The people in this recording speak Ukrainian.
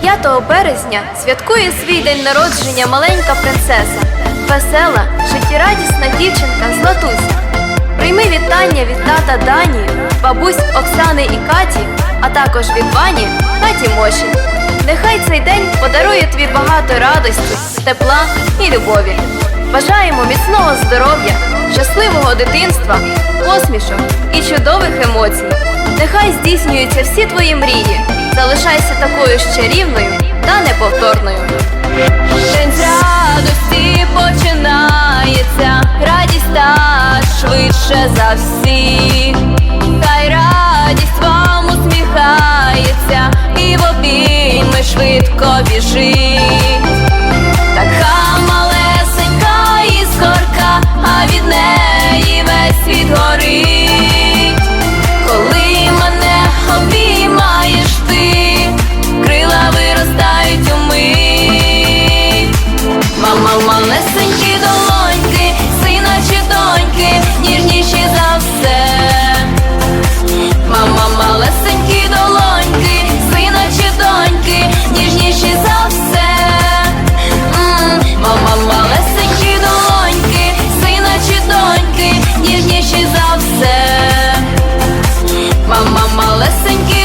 5 березня святкує свій день народження маленька принцеса, весела, життєрадісна дівчинка Златуся. Прийми вітання від тата Дані, бабусь Оксани і Каті, а також від Вані Каті Моші. Нехай цей день подарує тобі багато радості, тепла і любові. Бажаємо міцного здоров'я, щасливого дитинства, посмішок і чудових емоцій. Нехай здійснюються всі твої мрії залишайся такою ж чарівною та неповторною. День з радості починається, радість та швидше за всіх, Хай радість вам усміхається, і в обійми швидко біжи. Така малесенька іскорка, а від неї весь світ горить. Малесенький